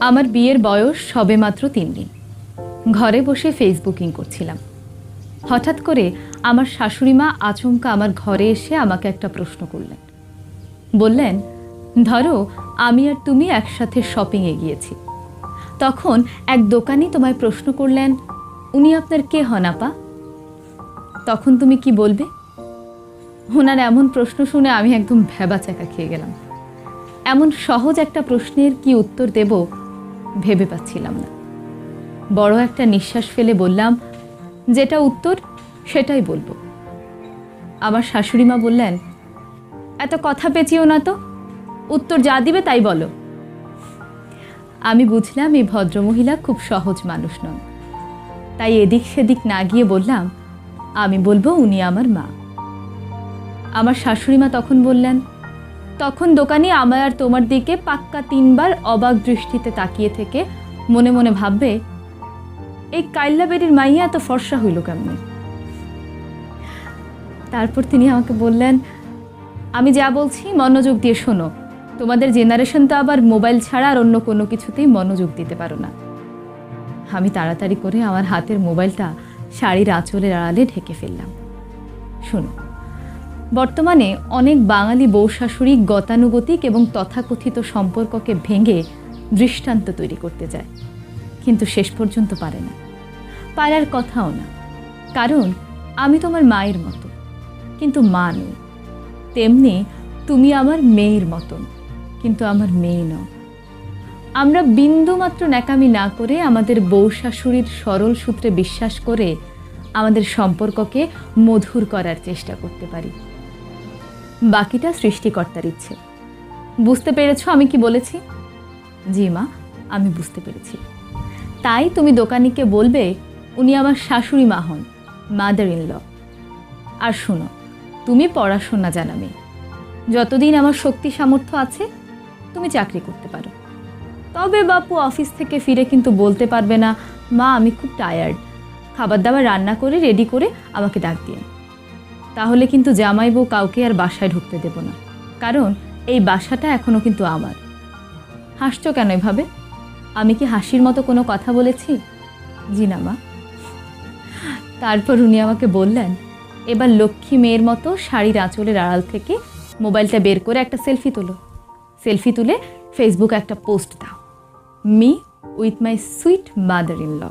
আমার বিয়ের বয়স সবে মাত্র তিন দিন। ঘরে বসে ফেসবুকিং করছিলাম। হঠাৎ করে আমার শাশুড়ি মা আচমকা আমার ঘরে এসে আমাকে একটা প্রশ্ন করলেন। বললেন, ধরো, আমি আর তুমি একসাথে শপিংয়ে গিয়েছি। তখন এক দোকানি তোমায় প্রশ্ন করলেন, উনি আপনার কে হন আপা? তখন তুমি কি বলবে? ওনার এমন প্রশ্ন শুনে আমি একদম ভেবাচাকা খেয়ে গেলাম। এমন সহজ একটা প্রশ্নের কি উত্তর দেব ভেবে পাচ্ছিলাম না। বড় একটা নিঃশ্বাস ফেলে বললাম, যেটা উত্তর, সেটাই বলব। আমার শাশুড়ি মা বললেন, এত কথা পেঁচিও না তো, উত্তর যা দিবে তাই বলো। আমি বুঝলাম এই ভদ্রমহিলা খুব সহজ মানুষ নন। তাই এদিক সেদিক না গিয়ে বললাম, আমি বলব উনি আমার মা। আমার শাশুড়ি মা তখন বললেন তখন দোকানি আমার আর তোমার দিকে পাক্কা তিনবার অবাক দৃষ্টিতে তাকিয়ে থেকে মনে মনে ভাববে, এই কাইল্লাবেরির মাইয়া এত ফর্সা হইল কেমনে? তারপর তিনি আমাকে বললেন, আমি যা বলছি মনোযোগ দিয়ে শোনো। তোমাদের জেনারেশন তো আবার মোবাইল ছাড়া আর অন্য কোনো কিছুতেই মনোযোগ দিতে পারো না। আমি তাড়াতাড়ি করে আমার হাতের মোবাইলটা শাড়ির আঁচলের আড়ালে ঢেকে ফেললাম। শোনো বর্তমানে অনেক বাঙালি বউ শাশুড়ি গতানুগতিক এবং তথাকথিত সম্পর্ককে ভেঙে দৃষ্টান্ত তৈরি করতে যায় কিন্তু শেষ পর্যন্ত পারে না। পারার কথাও না। কারণ, আমি তোমার মায়ের মতো। কিন্তু মা নই। তেমনি তুমি আমার মেয়ের মতন। কিন্তু আমার মেয়ে নও। আমরা বিন্দুমাত্র ন্যাকামি না করে আমাদের বউ শাশুড়ির সরল সূত্রে বিশ্বাস করে আমাদের সম্পর্ককে মধুর করার চেষ্টা করতে পারি। বাকিটা সৃষ্টিকর্তার ইচ্ছে। বুঝতে পেরেছ আমি কি বলেছি? জি মা, আমি বুঝতে পেরেছি। তাই তুমি দোকানিকে বলবে, উনি আমার শাশুড়ি মা হন মাদার ইন ল আর শোনো, তুমি পড়াশোনা জানা মেয়ে। যতদিন আমার শক্তি সামর্থ্য আছে, তুমি চাকরি করতে পারো। তবে বাপু অফিস থেকে ফিরে কিন্তু বলতে পারবে না, মা, আমি খুব টায়ার্ড খাবার দাবার রান্না করে রেডি করে আমাকে ডাক দিয়ে তাহলে কিন্তু জামাই বউ কাউকে আর বাসায় ঢুকতে দেব না। কারণ এই বাসাটা এখনও কিন্তু আমার। হাসছো কেন এভাবে? আমি কি হাসির মতো কোনো কথা বলেছি? জি না, মা। তারপর উনি আমাকে বললেন, এবার লক্ষ্মী মেয়ের মতো শাড়ির আঁচলের আড়াল থেকে মোবাইলটা বের করে একটা সেলফি তোলো। সেলফি তুলে ফেসবুকে একটা পোস্ট দাও। Me with my sweet mother in law